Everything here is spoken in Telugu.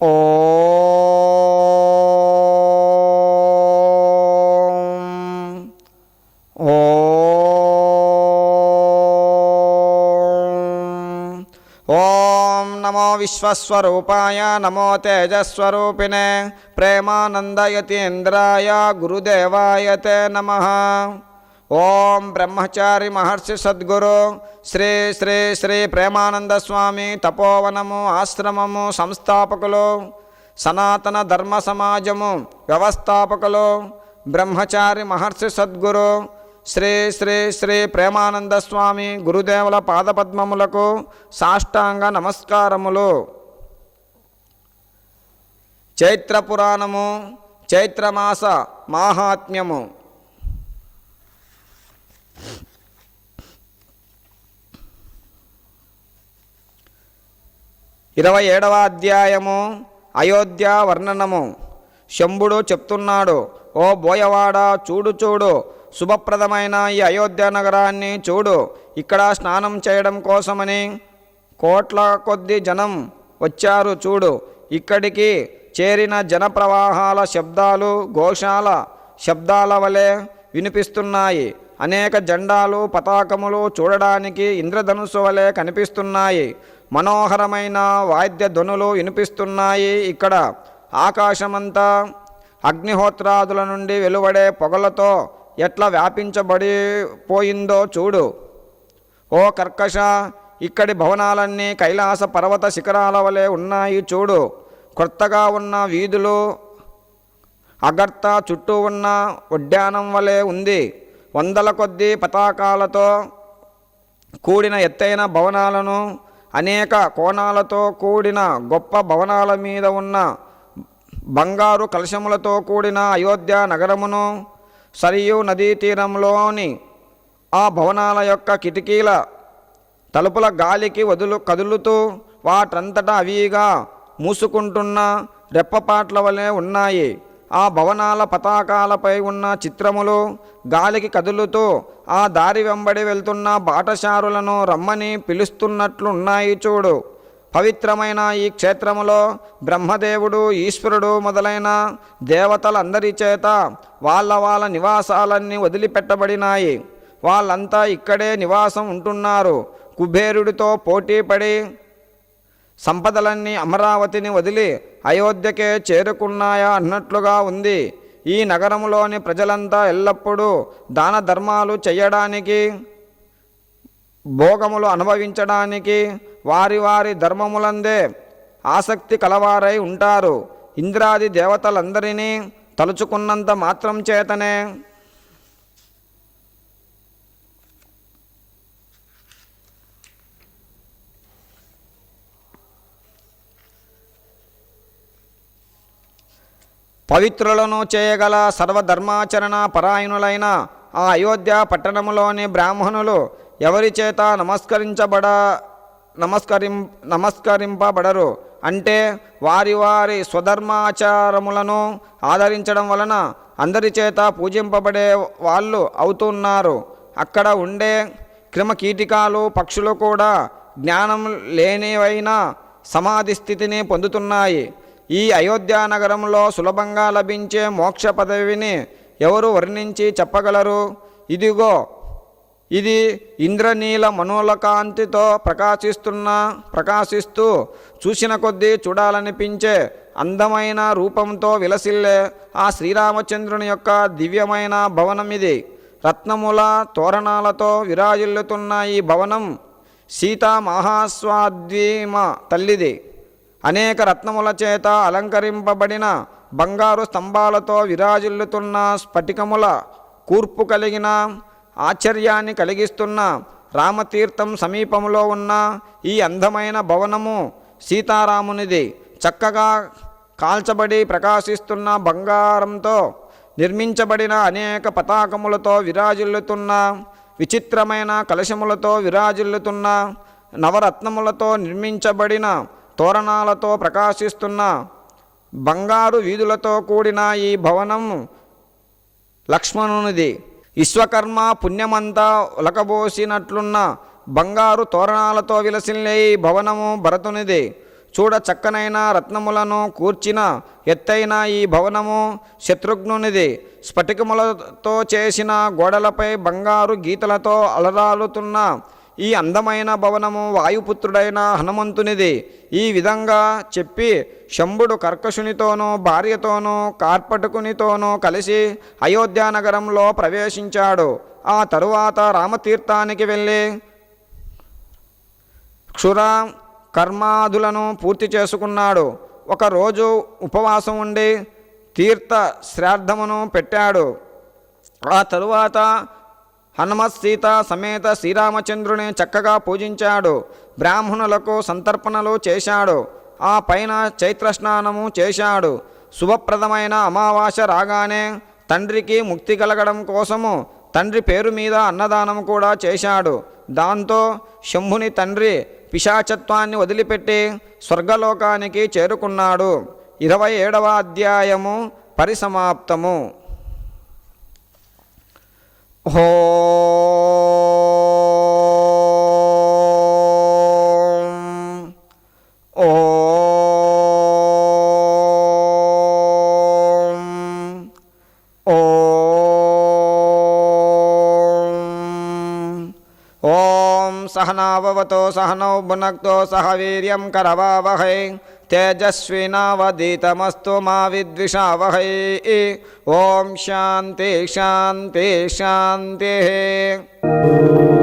ఓ ఓం నమో విశ్వస్వరూపాయ నమో తేజస్వరూపిణే ప్రేమానందయతీంద్రాయ గురుదేవాయ తే నమ ఓం బ్రహ్మచారి మహర్షి సద్గురు శ్రీ శ్రీ శ్రీ ప్రేమానంద స్వామి తపోవనము ఆశ్రమము సంస్థాపకులు సనాతన ధర్మ సమాజము వ్యవస్థాపకులు బ్రహ్మచారి మహర్షి సద్గురు శ్రీ శ్రీ శ్రీ ప్రేమానంద స్వామి గురుదేవుల పాదపద్మములకు సాష్టాంగ నమస్కారములు. చైత్ర పురాణము చైత్రమాస మాహాత్మ్యము. ఇరవై ఏడవ అధ్యాయము అయోధ్య వర్ణనము. శంభుడు చెప్తున్నాడు ఓ బోయవాడ చూడు చూడు. శుభప్రదమైన ఈ అయోధ్య నగరాన్ని చూడు. ఇక్కడ స్నానం చేయడం కోసమని కోట్ల కొద్ది జనం వచ్చారు చూడు. ఇక్కడికి చేరిన జనప్రవాహాల శబ్దాలు ఘోషాల శబ్దాల వలె వినిపిస్తున్నాయి. అనేక జెండాలు పతాకములు చూడడానికి ఇంద్రధనుస్సు వలె కనిపిస్తున్నాయి. మనోహరమైన వాద్య ధ్వనులు వినిపిస్తున్నాయి. ఇక్కడ ఆకాశమంతా అగ్నిహోత్రాదుల నుండి వెలువడే పొగలతో ఎట్లా వ్యాపించబడి పోయిందో చూడు. ఓ కర్కశ ఇక్కడి భవనాలన్నీ కైలాస పర్వత శిఖరాల వలె ఉన్నాయి చూడు. కొత్తగా ఉన్న వీధులు అగర్త చుట్టూ ఉన్న ఉద్యానం వలె ఉంది. వందల కొద్ది పతాకాలతో కూడిన ఎత్తైన భవనాలను అనేక కోణాలతో కూడిన గొప్ప భవనాల మీద ఉన్న బంగారు కలశములతో కూడిన అయోధ్య నగరమును సరియు నదీ తీరంలోని ఆ భవనాల యొక్క కిటికీల తలుపుల గాలికి వదులు కదులుతూ వాటంతటా అవిగా మూసుకుంటున్న రెప్పపాట్ల వలె ఉన్నాయి. ఆ భవనాల పతాకాలపై ఉన్న చిత్రములు గాలికి కదులుతూ ఆ దారి వెంబడి వెళ్తున్న బాటసారులను రమ్మని పిలుస్తున్నట్లు ఉన్నాయి చూడు. పవిత్రమైన ఈ క్షేత్రములో బ్రహ్మదేవుడు ఈశ్వరుడు మొదలైన దేవతలందరి చేత వాళ్ళ వాళ్ళ నివాసాలన్నీ వదిలిపెట్టబడినాయి. వాళ్ళంతా ఇక్కడే నివాసం ఉంటున్నారు. కుబేరుడితో పోటీపడి సంపదలన్నీ అమరావతిని వదిలి అయోధ్యకే చేరుకున్నాయా అన్నట్లుగా ఉంది. ఈ నగరంలోని ప్రజలంతా ఎల్లప్పుడూ దాన ధర్మాలు చేయడానికి భోగములు అనుభవించడానికి వారి వారి ధర్మములందే ఆసక్తి కలవారై ఉంటారు. ఇంద్రాది దేవతలందరినీ తలుచుకున్నంత మాత్రం చేతనే పవిత్రులను చేయగల సర్వధర్మాచరణ పరాయణులైన ఆ అయోధ్య పట్టణములోని బ్రాహ్మణులు ఎవరి చేత నమస్కరించబడ నమస్కరిం నమస్కరింపబడరు అంటే వారి వారి స్వధర్మాచారములను ఆదరించడం వలన అందరి చేత పూజింపబడే వాళ్ళు అవుతున్నారు. అక్కడ ఉండే క్రిమకీటికాలు పక్షులు కూడా జ్ఞానం లేనివైన సమాధి స్థితిని పొందుతున్నాయి. ఈ అయోధ్యా నగరంలో సులభంగా లభించే మోక్ష పదవిని ఎవరు వర్ణించి చెప్పగలరు? ఇదిగో ఇది ఇంద్రనీల మనోలకాంతితో ప్రకాశిస్తున్న ప్రకాశిస్తూ చూసిన కొద్దీ చూడాలనిపించే అందమైన రూపంతో విలసిల్లే ఆ శ్రీరామచంద్రుని యొక్క దివ్యమైన భవనం ఇది. రత్నముల తోరణాలతో విరాజిల్లుతున్న ఈ భవనం సీతా మహాస్వాద్వీమ తల్లిది. అనేక రత్నముల చేత అలంకరింపబడిన బంగారు స్తంభాలతో విరాజిల్లుతున్న స్ఫటికముల కూర్పు కలిగిన ఆశ్చర్యాన్ని కలిగిస్తున్న రామతీర్థం సమీపంలో ఉన్న ఈ అందమైన భవనము సీతారామునిది చక్కగా కాల్చబడి ప్రకాశిస్తున్న బంగారంతో నిర్మించబడిన అనేక పతాకములతో విరాజిల్లుతున్న విచిత్రమైన కలశములతో విరాజిల్లుతున్న నవరత్నములతో నిర్మించబడిన తోరణాలతో ప్రకాశిస్తున్న బంగారు వీధులతో కూడిన ఈ భవనం లక్ష్మణునిది. విశ్వకర్మ పుణ్యమంతా ఉలకబోసినట్లున్న బంగారు తోరణాలతో విలసిల్లే ఈ భవనము భరతునిది. చూడ చక్కనైన రత్నములను కూర్చిన ఎత్తైన ఈ భవనము శత్రుఘ్నునిది. స్ఫటికములతో చేసిన గోడలపై బంగారు గీతలతో అలరాలుతున్న ఈ అందమైన భవనము వాయుపుత్రుడైన హనుమంతునిది. ఈ విధంగా చెప్పి శంభుడు కర్కశునితోనూ భార్యతోనూ కార్పటకునితోనూ కలిసి అయోధ్యానగరంలో ప్రవేశించాడు. ఆ తరువాత రామతీర్థానికి వెళ్ళి క్షుర కర్మాదులను పూర్తి చేసుకున్నాడు. ఒకరోజు ఉపవాసం ఉండి తీర్థ శ్రాద్ధమును పెట్టాడు. ఆ తరువాత హనుమత్ సీత సమేత శ్రీరామచంద్రుని చక్కగా పూజించాడు. బ్రాహ్మణులకు సంతర్పణలు చేశాడు. ఆ పైన చైత్రస్నానము చేశాడు. శుభప్రదమైన అమావాస్య రాగానే తండ్రికి ముక్తి కలగడం కోసము తండ్రి పేరు మీద అన్నదానం కూడా చేశాడు. దాంతో శంభుని తండ్రి పిశాచత్వాన్ని వదిలిపెట్టి స్వర్గలోకానికి చేరుకున్నాడు. ఇరవై ఏడవ అధ్యాయము పరిసమాప్తము. ఓం ఓం ఓం ఓం సహనావవతో సహనౌ భునక్తో तेजस्विनावदीतमस्तु मा विद्विषावहै। ॐ शान्ति शान्ति शान्तिः।